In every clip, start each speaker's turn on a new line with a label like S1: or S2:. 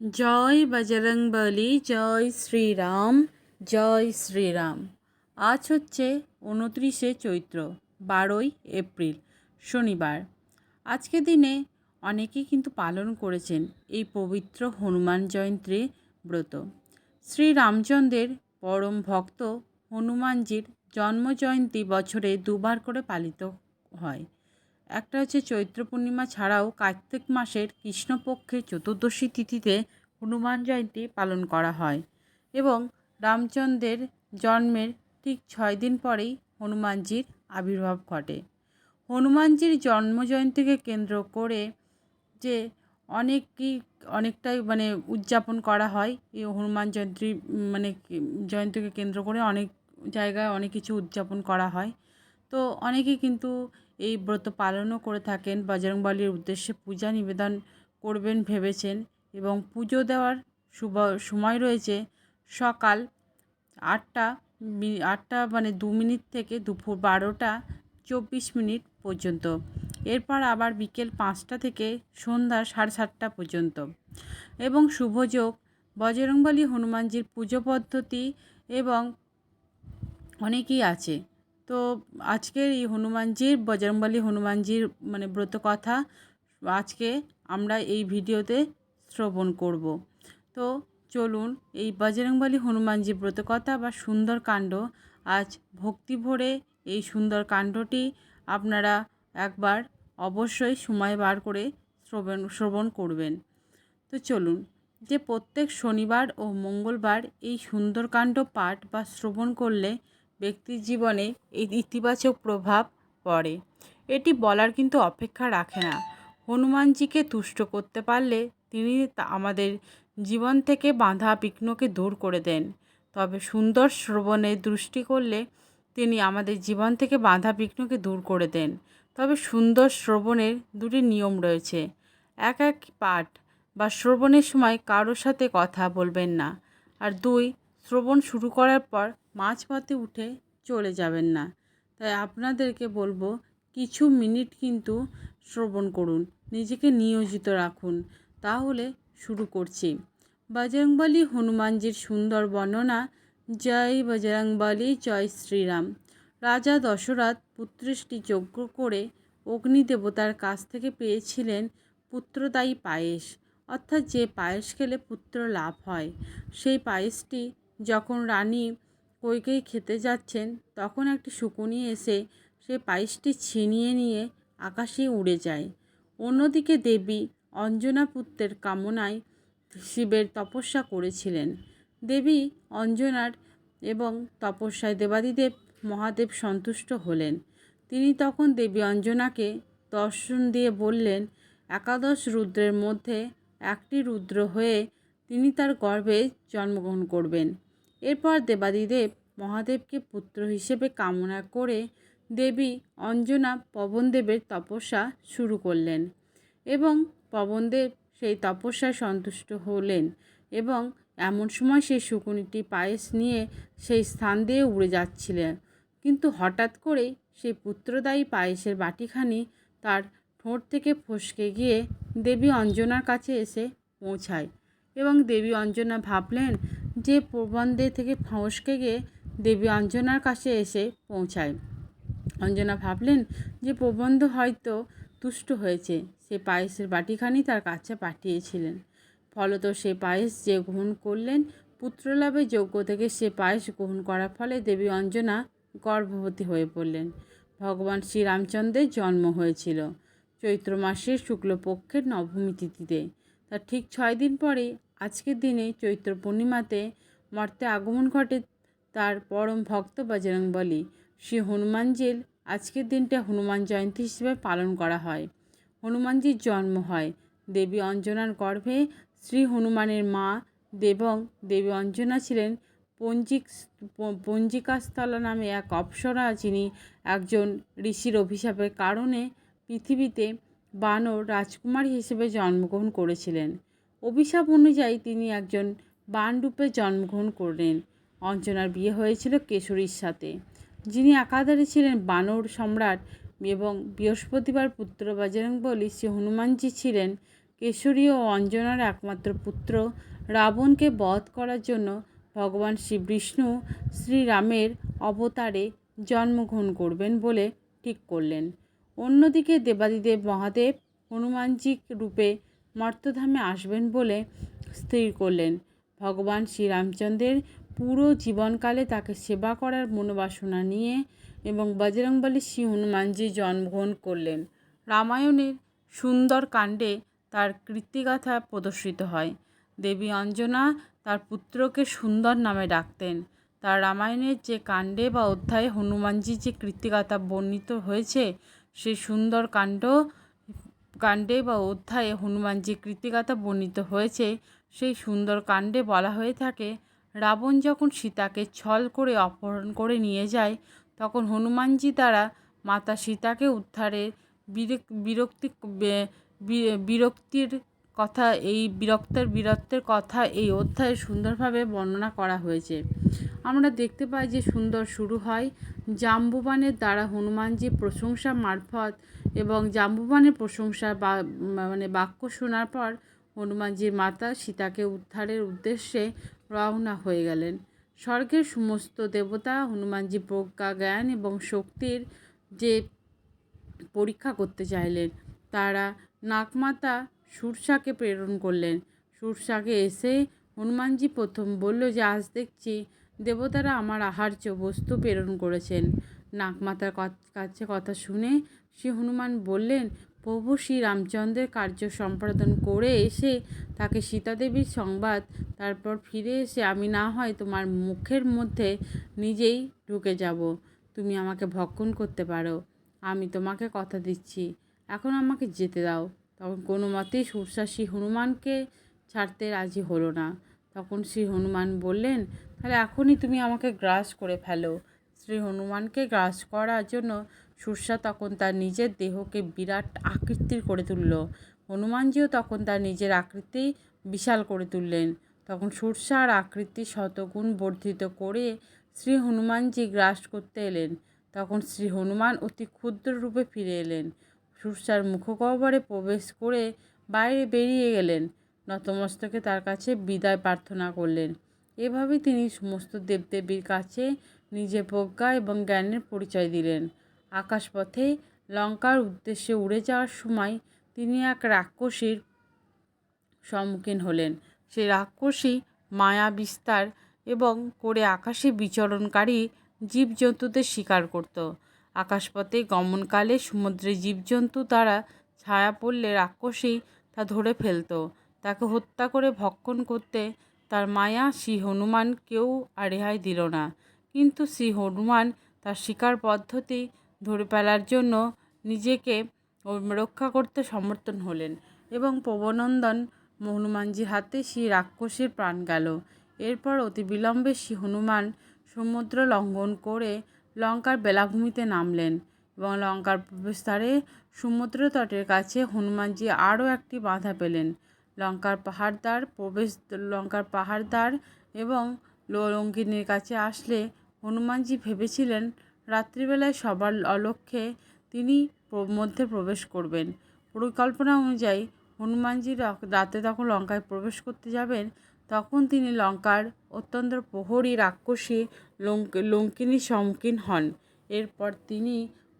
S1: জয় বজরংবলী জয় শ্রীরাম জয় শ্রীরাম। আজ হচ্ছে উনত্রিশে চৈত্র, বারোই এপ্রিল, শনিবার। আজকে দিনে অনেকেই কিন্তু পালন করেছেন এই পবিত্র হনুমান জয়ন্তী ব্রত। শ্রী রামচন্দ্রের পরম ভক্ত হনুমানজির জন্মজয়ন্তী বছরে দুবার করে পালিত হয়। একটা হচ্ছে চৈত্র পূর্ণিমা ছাড়াও কার্তিক মাসের কৃষ্ণপক্ষের চতুর্দশী তিথিতে হনুমান জয়ন্তী পালন করা হয় এবং রামচন্দ্রের জন্মের ঠিক ছয় দিন পরেই হনুমানজির আবির্ভাব ঘটে। হনুমানজির জন্মজয়ন্তীকে কেন্দ্র করে যে অনেকই, অনেকটাই মানে উদযাপন করা হয়, এই হনুমান জয়ন্তী মানে জয়ন্তীকে কেন্দ্র করে অনেক জায়গায় অনেক কিছু উদযাপন করা হয়। তো অনেকেই কিন্তু এই ব্রত পালনও করে থাকেন। বজরংবলীর উদ্দেশ্যে পূজা নিবেদন করবেন ভেবেছেন এবং পুজো দেওয়ার শুভ সময় রয়েছে। সকাল আটটা আটটা মানে দু মিনিট থেকে দুপুর বারোটা চব্বিশ মিনিট পর্যন্ত। এরপর আবার বিকেল পাঁচটা থেকে সন্ধ্যা সাড়ে সাতটা পর্যন্ত। এবং শুভযোগ বজরংবলী হনুমানজির পুজো পদ্ধতি এবং অনেকই আছে। তো আজকের এই হনুমানজির, বজরংবলী হনুমানজির মানে ব্রত কথা আজকে আমরা এই ভিডিওতে শ্রবণ করব। তো চলুন এই বজরংবলী হনুমানজি ব্রতকথা বা সুন্দর কাণ্ড আজ ভক্তি ভরে এই সুন্দর কাণ্ডটি আপনারা একবার অবশ্যই সময় বার করে শ্রবণ শ্রবণ করবেন। তো চলুন, যে প্রত্যেক শনিবার ও মঙ্গলবার এই সুন্দরকাণ্ড পাঠ বা শ্রবণ করলে ব্যক্তির জীবনে এই ইতিবাচক প্রভাব পড়ে। এটি বলার কিন্তু অপেক্ষা রাখে না। হনুমানজিকে তুষ্ট করতে পারলে তিনি আমাদের জীবন থেকে বাঁধা বিঘ্নকে দূর করে দেন। তবে সুন্দর শ্রবণে দৃষ্টি করলে তিনি আমাদের জীবন থেকে বাঁধা বিঘ্নকে দূর করে দেন। তবে সুন্দর শ্রবণের দুটি নিয়ম রয়েছে। এক এক পাঠ বা শ্রবণের সময় কারোর সাথে কথা বলবেন না। আর দুই, শ্রবণ শুরু করার পর মাঝপথে উঠে চলে যাবেন না। তাই আপনাদেরকে বলব, কিছু মিনিট কিন্তু শ্রবণ করুন, নিজেকে নিয়োজিত রাখুন। তাহলে শুরু করছি। বজরংবলী হনুমানজির সুন্দর বর্ণনা, জয় বজরংবলী, জয় শ্রীরাম। রাজা দশরথ পুত্রষ্টি যজ্ঞ করে অগ্নি দেবতার কাছ থেকে পেয়েছিলেন পুত্রদায়ী পায়েস। অর্থাৎ যে পায়েস খেলে পুত্র লাভ হয়, সেই পায়েসটি যখন রানী কৈকেয়ী খেতে যাচ্ছেন, তখন একটি শকুনি এসে সে পায়েসটি ছিনিয়ে নিয়ে আকাশে উড়ে যায়। অন্যদিকে দেবী অঞ্জনা পুত্রের কামনায় শিবের তপস্যা করেছিলেন। দেবী অঞ্জনার এবং তপস্যায় দেবাদিদেব মহাদেব সন্তুষ্ট হলেন। তিনি তখন দেবী অঞ্জনাকে দর্শন দিয়ে বললেন, একাদশ রুদ্রের মধ্যে একটি রুদ্র হয়ে তিনি তার গর্ভে জন্মগ্রহণ করবেন। এরপর দেবাদিদেব মহাদেবকে পুত্র হিসেবে কামনা করে দেবী অঞ্জনা পবনদেবের তপস্যা শুরু করলেন এবং পবনদেব সেই তপস্যায় সন্তুষ্ট হলেন এবং এমন সময় সেই শকুনিটি পায়েস নিয়ে সেই স্থান দিয়ে উড়ে যাচ্ছিলেন। কিন্তু হঠাৎ করেই সেই পুত্রদায়ী পায়েসের বাটিখানি তার ঠোঁট থেকে ফসকে গিয়ে দেবী অঞ্জনার কাছে এসে পৌঁছায় এবং দেবী অঞ্জনা ভাবলেন যে প্রবন্ধে থেকে ফাঁসকে গিয়ে দেবী অঞ্জনার কাছে এসে পৌঁছায়। অঞ্জনা ভাবলেন যে প্রবন্ধ হয়তো তুষ্ট হয়েছে, সে পায়েসের বাটিখানি তার কাছে পাঠিয়েছিলেন। ফলত সে পায়েস যে গ্রহণ করলেন, পুত্রলাভের যোগ্য থেকে সে পায়েস গ্রহণ করার ফলে দেবী অঞ্জনা গর্ভবতী হয়ে পড়লেন। ভগবান শ্রীরামচন্দ্রের জন্ম হয়েছিল চৈত্র মাসের শুক্লপক্ষের নবমী তিথিতে। তার ঠিক ছয় দিন পরে আজকের দিনে চৈত্র পূর্ণিমাতে মর্তে আগমন ঘটে তার পরম ভক্ত বজরংবলী শ্রী হনুমানজির আজকের দিনটা হনুমান জয়ন্তী হিসেবে পালন করা হয়। হনুমানজির জন্ম হয়। দেবী অঞ্জনার গর্ভে শ্রী হনুমানের মা দেবং দেবী অঞ্জনা ছিলেন পঞ্জিক পঞ্জিকাস্থলা নামে এক অপ্সরা যিনি একজন ঋষির অভিশাপের কারণে পৃথিবীতে বানর রাজকুমারী হিসেবে জন্মগ্রহণ করেছিলেন। অভিশাপ অনুযায়ী তিনি একজন বানরূপে জন্মগ্রহণ করলেন। অঞ্জনার বিয়ে হয়েছিল কেশরীর সাথে, যিনি একাধারে ছিলেন বানর সম্রাট এবং বৃহস্পতিবার পুত্র বজরংবলী শ্রী হনুমানজি ছিলেন কেশরী ও অঞ্জনার একমাত্র পুত্র। রাবণকে বধ করার জন্য ভগবান শ্রী বিষ্ণু শ্রীরামের অবতারে জন্মগ্রহণ করবেন বলে ঠিক করলেন। অন্যদিকে দেবাদিদেব মহাদেব হনুমানজি রূপে মর্তধামে আসবেন বলে স্থির করলেন। ভগবান শ্রীরামচন্দ্রের পুরো জীবনকালে তাকে সেবা করার মনোবাসনা নিয়ে এবং বজরংবলী শ্রী হনুমানজি জন্মগ্রহণ করলেন। রামায়ণের সুন্দর কাণ্ডে তার কীর্তিগাথা প্রদর্শিত হয়। দেবী অঞ্জনা তার পুত্রকে সুন্দর নামে ডাকতেন। তার রামায়ণের যে কাণ্ডে বা অধ্যায়ে হনুমানজি যে কীর্তিগাথা বর্ণিত হয়েছে, সেই সুন্দর কাণ্ড কাণ্ডে বা অধ্যায়ে হনুমানজি কীর্তিগাথা বর্ণিত হয়েছে, সেই সুন্দর কাণ্ডে বলা হয়ে থাকে, রাবণ যখন সীতাকে ছল করে অপহরণ করে নিয়ে যায়, তখন হনুমানজি দ্বারা মাতা সীতাকে উদ্ধারে বিরক্তি বিরক্তির কথা, এই বিরক্তের, বীরত্বের কথা এই অধ্যায়ে সুন্দরভাবে বর্ণনা করা হয়েছে। আমরা দেখতে পাই যে সুন্দর শুরু হয়। জাম্বুবানের দ্বারা হনুমানজি প্রশংসা মারফত এবং জাম্বুবানের প্রশংসা বা মানে বাক্য শোনার পর হনুমানজির মাতা সীতাকে উদ্ধারের উদ্দেশ্যে রওনা হয়ে গেলেন। স্বর্গের সমস্ত দেবতা, হনুমানজি প্রজ্ঞা, জ্ঞান এবং শক্তির যে পরীক্ষা করতে চাইলেন, তারা নাকমাতা সুরসাকে প্রেরণ করলেন। সুরসাকে এসে হনুমানজি প্রথম বলল যে, আজ দেখছি দেবতারা আমার আহার্য বস্তু প্রেরণ করেছেন। নাগমাতার ক- কাছে কথা শুনে শ্রী হনুমান বললেন, প্রভু শ্রী রামচন্দ্রের কার্য সম্পাদন করে এসে তাকে সীতাদেবীর সংবাদ, তারপর ফিরে এসে আমি না হয় তোমার মুখের মধ্যে নিজেই ঢুকে যাব। তুমি আমাকে ভক্ষণ করতে পারো। আমি তোমাকে কথা দিচ্ছি। এখন আমাকে যেতে দাও। তখন কোনো মতেই সুরসা শ্রী হনুমানকে ছাড়তে রাজি হলো না। তখন শ্রী হনুমান বললেন তাহলে এখনই তুমি আমাকে গ্রাস করে ফেলো। শ্রী হনুমানকে গ্রাস করার জন্য সুরসা তখন তার নিজের দেহকে বিরাট আকৃতির করে তুলল। হনুমানজিও তখন তার নিজের আকৃতি বিশাল করে তুললেন। তখন সুরসার আকৃতি শতগুণ বর্ধিত করে শ্রী হনুমানজি গ্রাস করতে এলেন। তখন শ্রী হনুমান অতি ক্ষুদ্র রূপে ফিরে এলেন। সুরসার মুখগহ্বরে প্রবেশ করে বাইরে বেরিয়ে গেলেন। নতমস্তকে তার কাছে বিদায় প্রার্থনা করলেন। এভাবেই তিনি সমস্ত দেবদেবীর কাছে নিজে প্রজ্ঞা এবং জ্ঞানের পরিচয় দিলেন। আকাশপথে লঙ্কার উদ্দেশ্যে উড়ে যাওয়ার সময় তিনি এক রাক্ষসীর সম্মুখীন হলেন। সেই রাক্ষসী মায়া বিস্তার এবং করে আকাশে বিচরণকারী জীবজন্তুদের শিকার করত। আকাশপথে গমনকালে সমুদ্রে জীবজন্তু দ্বারা ছায়া পড়লে রাক্ষসী তা ধরে ফেলতো। তাকে হত্যা করে ভক্ষণ করতে তার মায়া শ্রী হনুমান কেউ আর রেহাই দিল না। কিন্তু শ্রী হনুমান তার শিকার পদ্ধতি ধরে ফেলার জন্য নিজেকে রক্ষা করতে সমর্থন হলেন এবং প্রবনন্দন হনুমানজির হাতে সেই রাক্ষসীর প্রাণ গেল। এরপর অতি বিলম্বে শ্রী হনুমান সমুদ্র লঙ্ঘন করে লঙ্কার বেলাভূমিতে নামলেন এবং লঙ্কার প্রবেশদ্বারে সমুদ্র তটের কাছে হনুমানজি আরও একটি বাধা পেলেন। লঙ্কার পাহাড়দ্বার প্রবেশ লঙ্কার পাহাড়দ্বার এবং লঙ্কিনীর কাছে আসলে হনুমানজি ভেবেছিলেন রাত্রিবেলায় সবার অলক্ষ্যে তিনি মধ্যে প্রবেশ করবেন। পরিকল্পনা অনুযায়ী হনুমানজি রাতে তখন লঙ্কায় প্রবেশ করতে যাবেন। তখন তিনি লঙ্কার অত্যন্ত প্রহরী রাক্ষসী লঙ্ক, লঙ্কিনীর সম্মুখীন হন। এরপর তিনি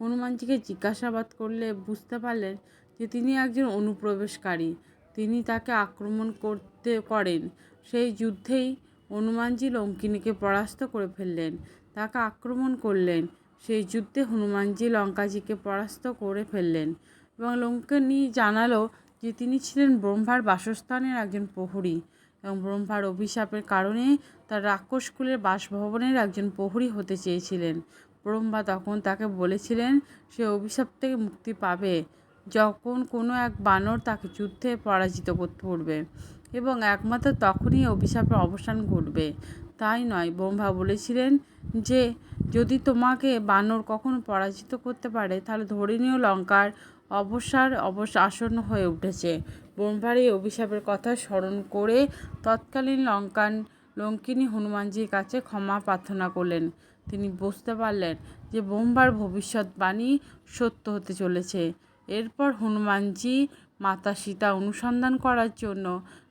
S1: হনুমানজিকে জিজ্ঞাসাবাদ করলে বুঝতে পারলেন যে তিনি একজন অনুপ্রবেশকারী। তিনি তাকে আক্রমণ করতে করেন। সেই যুদ্ধেই হনুমানজি লঙ্কিনীকে পরাস্ত করে ফেললেন, তাকে আক্রমণ করলেন। সেই যুদ্ধে হনুমানজি লঙ্কাজিকে পরাস্ত করে ফেললেন এবং লঙ্কিনী জানালো যে তিনি ছিলেন ব্রহ্মার বাসস্থানের একজন প্রহরী এবং ব্রহ্মার অভিশাপের কারণে তার রাক্ষসকুলের বাসভবনের একজন প্রহরী হতে চেয়েছিলেন। ব্রহ্মা তখন তাকে বলেছিলেন, সে অভিশাপ থেকে মুক্তি পাবে। যখন কোনো এক বানর তাকে যুদ্ধে পরাজিত করতে পারবে এবং একমাত্র তখনই অভিশাপের অবসান ঘটবে। তাই নয়, ব্রহ্মা বলেছিলেন যে, যদি তোমাকে বানর কখনো পরাজিত করতে পারে, তাহলে ধরে লঙ্কার অবসার অবস আসন্ন হয়ে উঠেছে। ব্রহ্মার এই অভিশাপের কথা স্মরণ করে তৎকালীন লঙ্কান লঙ্কিনী হনুমানজির কাছে ক্ষমা প্রার্থনা করলেন। তিনি বুঝতে পারলেন যে, ব্রহ্মার ভবিষ্যৎবাণী সত্য হতে চলেছে। এরপর হনুমানজি মাতা সীতা অনুসন্ধান করার জন্য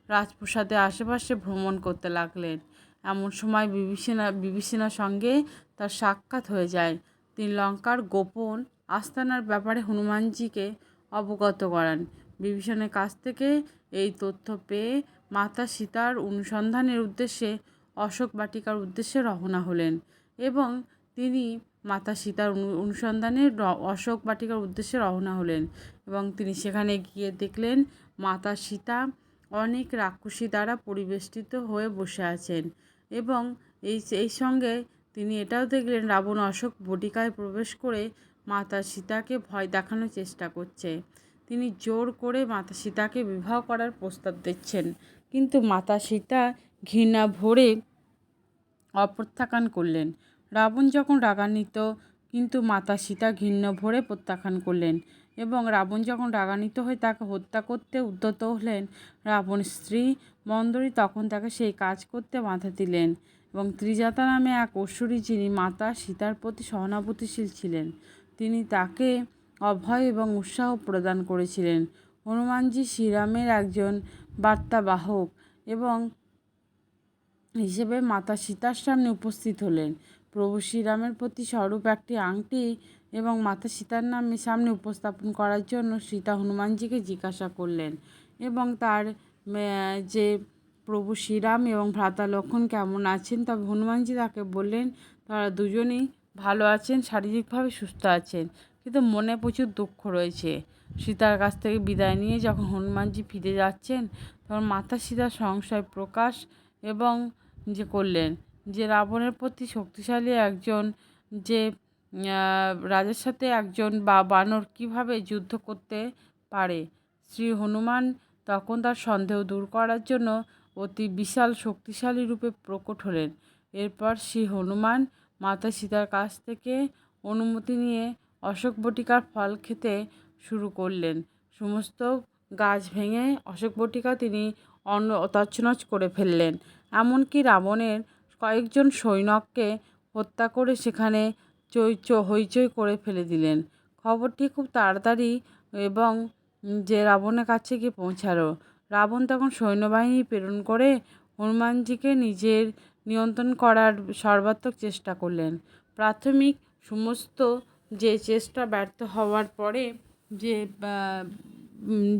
S1: রাজপ্রাসাদের আশেপাশে ভ্রমণ করতে লাগলেন। এমন সময় বিভীষণা, বিভীষণার সঙ্গে তার সাক্ষাৎ হয়ে যায়। তিনি লঙ্কার গোপন আস্তানার ব্যাপারে হনুমানজিকে অবগত করান। বিভীষণের কাছ থেকে এই তথ্য পেয়ে মাতা সীতার অনুসন্ধানের উদ্দেশ্যে অশোক বাটিকার উদ্দেশ্যে রওনা হলেন এবং তিনি মাতা সীতার অনু- অনুসন্ধানে অশোক বাটিকার উদ্দেশ্যে রওনা হলেন এবং তিনি সেখানে গিয়ে দেখলেন মাতা সীতা অনেক রাক্ষসী দ্বারা পরিবেষ্টিত হয়ে বসে আছেন এবং এই এই সঙ্গে তিনি এটাও দেখলেন রাবণ অশোক বটিকায় প্রবেশ করে মাতা সীতাকে ভয় দেখানোর চেষ্টা করছে। তিনি জোর করে মাতা সীতাকে বিবাহ করার প্রস্তাব দিচ্ছেন। কিন্তু মাতা সীতা ঘৃণা ভরে অপ্রত্যাখ্যান করলেন। রাবণ যখন রাগান্বিত, কিন্তু মাতা সীতা ঘৃণ্য ভরে প্রত্যাখ্যান করলেন এবং রাবণ যখন রাগান্বিত হয়ে তাকে হত্যা করতে উদ্যত হলেন রাবণ স্ত্রী মন্দরী তখন তাকে সেই কাজ করতে বাধা দিলেন এবং ত্রিজাতা নামে এক অসুরী যিনি মাতা সীতার প্রতি সহানুভূতিশীল ছিলেন, তিনি তাকে অভয় এবং উৎসাহ প্রদান করেছিলেন। হনুমানজি শ্রীরামের একজন বার্তাবাহক এবং হিসেবে মাতা সীতার সামনে উপস্থিত হলেন। প্রভু শ্রীরামের প্রতি স্বরূপ একটি আংটি এবং মাতা সীতার নামে সামনে উপস্থাপন করার জন্য সীতা হনুমানজিকে জিজ্ঞাসা করলেন এবং তার যে প্রভু শ্রীরাম এবং ভ্রাতা লক্ষণ কেমন আছেন, তবে হনুমানজি তাকে বললেন, তারা দুজনেই ভালো আছেন, শারীরিকভাবে সুস্থ আছেন, কিন্তু মনে প্রচুর দুঃখ রয়েছে। সীতার কাছ থেকে বিদায় নিয়ে যখন হনুমানজি ফিরে যাচ্ছেন, তখন মাতা সীতার সংশয় প্রকাশ এবং যে করলেন যে রাবণের প্রতি শক্তিশালী একজন, যে রাজার সাথে একজন বা বানর কীভাবে যুদ্ধ করতে পারে? শ্রী হনুমান তখন তার সন্দেহ দূর করার জন্য অতি বিশাল শক্তিশালী রূপে প্রকট হলেন। এরপর শ্রী হনুমান মাতা সীতার কাছ থেকে অনুমতি নিয়ে অশোক বটিকার ফল খেতে শুরু করলেন। সমস্ত গাছ ভেঙে অশোক বটিকা তিনি অন্য তছনছ করে ফেললেন। এমনকি রাবণের কয়েকজন সৈন্যকে হত্যা করে সেখানে চৈ চো হইচই করে ফেলে দিলেন। খবরটি খুব তাড়াতাড়ি এবং যে রাবণের কাছে গিয়ে পৌঁছালো। রাবণ তখন সৈন্যবাহিনী প্রেরণ করে হনুমানজিকে নিজের নিয়ন্ত্রণ করার সর্বাত্মক চেষ্টা করলেন। প্রাথমিক সমস্ত যে চেষ্টা ব্যর্থ হওয়ার পরে যে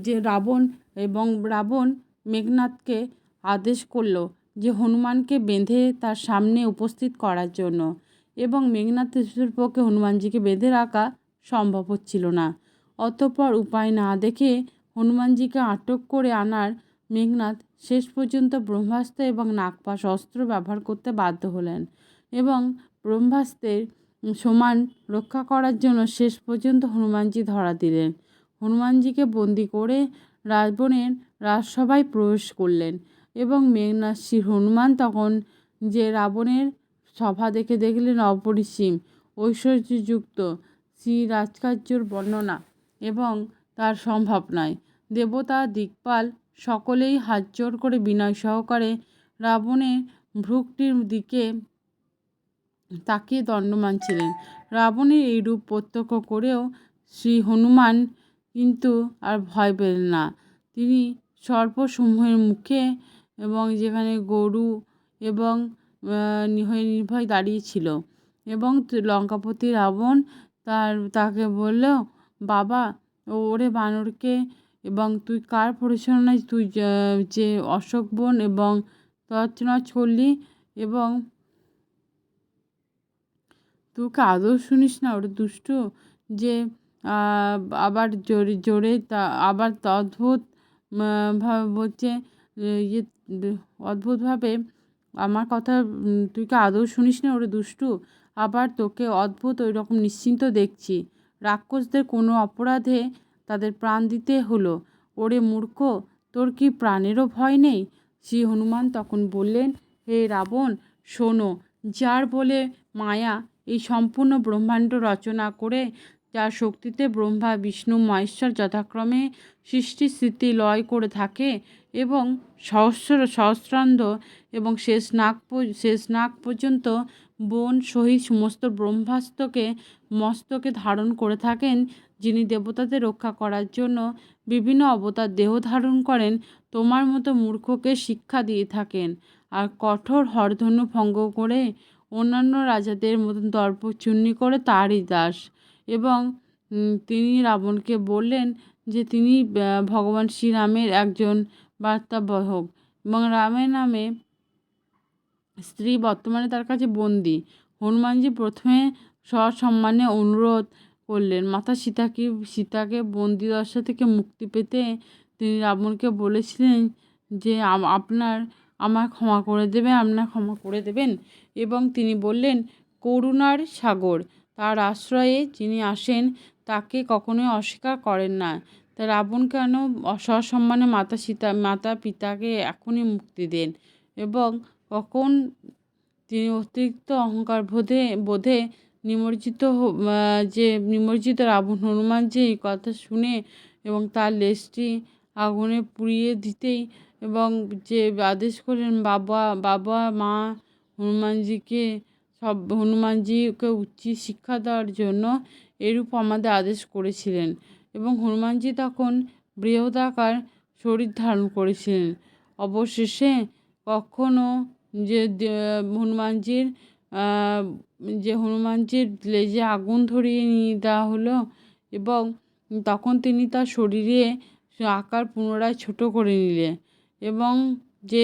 S1: যে রাবণ এবং রাবণ মেঘনাথকে আদেশ করল যে হনুমানকে বেঁধে তার সামনে উপস্থিত করার জন্য এবং মেঘনাথের পক্ষে হনুমানজিকে বেঁধে রাখা সম্ভব হচ্ছিল না। অতঃপর উপায় না দেখে হনুমানজিকে আটক করে আনার মেঘনাথ শেষ পর্যন্ত ব্রহ্মাস্ত্র এবং নাগপাশ অস্ত্র ব্যবহার করতে বাধ্য হলেন এবং ব্রহ্মাস্ত্রের সমান রক্ষা করার জন্য শেষ পর্যন্ত হনুমানজি ধরা দিলেন। হনুমানজিকে বন্দি করে রাজবনের রাজসভায় প্রবেশ করলেন। এবং মেঘনাথ শ্রী হনুমান তখন যে রাবণের সভা দেখে দেখলেন, অপরিসীম, ঐশ্বর্যযুক্ত, শ্রী রাজকার্যর বর্ণনা এবং তার সম্ভব নয়। দেবতা দিকপাল সকলেই হাত জোর করে বিনয় সহকারে রাবণের ভ্রুকটির দিকে তাকিয়ে দণ্ডমান ছিলেন। রাবণের এই রূপ প্রত্যক্ষ করেও শ্রী হনুমান কিন্তু আর ভয় পেলেন না। তিনি সর্পসমূহের মুখে এবং যেখানে গরু এবং আহ, নির্ভয় দাঁড়িয়ে ছিল। এবং লঙ্কাপতি রাবণ তার তাকে বলল বাবা ওরে বানরকে এবং তুই কার পরিচালনায় তুই যে অশোক বন এবং তছনছ করলি এবং তোকে আদৌ শুনিস না ওরে দুষ্টু যে আবার জোরে জোরে তা আবার অদ্ভুত ভাবে বলছে ইয়ে অদ্ভুতভাবে আমার কথা তুই কি আদৌ শুনিস না ওরে দুষ্টু? আবার তোকে অদ্ভুত ওই রকম নিশ্চিন্ত দেখছি। রাক্ষসদের কোনো অপরাধে তাদের প্রাণ দিতে হলো। ওরে মূর্খ, তোর কি প্রাণেরও ভয় নেই? শ্রী হনুমান তখন বললেন, হে রাবণ, শোনো, যার বলে মায়া এই সম্পূর্ণ ব্রহ্মাণ্ড রচনা করে যার শক্তিতে ব্রহ্মা, বিষ্ণু, মহেশ্বর যথাক্রমে সৃষ্টি স্থিতি লয় করে থাকে এবং সহস্র, সহস্রান্ধ এবং শেষ নাগ শেষ নাগ পর্যন্ত বন সহিত সমস্ত ব্রহ্মাস্ত্রকে মস্তকে ধারণ করে থাকেন, যিনি দেবতাদের রক্ষা করার জন্য বিভিন্ন অবতার দেহ ধারণ করেন, তোমার মতো মূর্খকে শিক্ষা দিয়ে থাকেন। আর কঠোর হরধনু ভঙ্গ করে অন্যান্য রাজাদের মতন দর্প চুন্নি করে তারই দাস। এবং তিনি রাবণকে বললেন যে তিনি ভগবান শ্রীরামের একজন বার্তাবাহক এবং রামের নামে স্ত্রী বর্তমানে তার কাছে বন্দি। হনুমানজি প্রথমে সসম্মানে অনুরোধ করলেন, মাতা সীতাকে সীতাকে বন্দি দশা থেকে মুক্তি পেতে তিনি রাবণকে বলেছিলেন যে আপনার, আমায় ক্ষমা করে দেবে আপনার ক্ষমা করে দেবেন। এবং তিনি বললেন, করুণার সাগর। তার আশ্রয়ে যিনি আসেন, তাকে কখনোই অস্বীকার করেন না। তা রাবণ কেন সসম্মানে মাতা সীতা, মাতা পিতাকে এখনই মুক্তি দেন এবং কখন তিনি অতিরিক্ত অহংকার বোধে বোধে নিমজ্জিত যে নিমজ্জিত রাবণ হনুমান যে এই কথা শুনে এবং তার লেজটি আগুনে পুড়িয়ে দিতেই এবং যে আদেশ করেন বাবা বাবা, মা হনুমানজিকে সব হনুমানজিকে উচিত শিক্ষা দেওয়ার জন্য এরূপ আমাদের আদেশ করেছিলেন এবং হনুমানজি তখন বৃহদাকার শরীর ধারণ করেছিলেন। অবশেষে কখনও যে হনুমানজির যে হনুমানজির লেজে আগুন ধরিয়ে নিয়ে দেওয়া হলো এবং তখন তিনি তার শরীরে আকার পুনরায় ছোট করে নিলেন এবং যে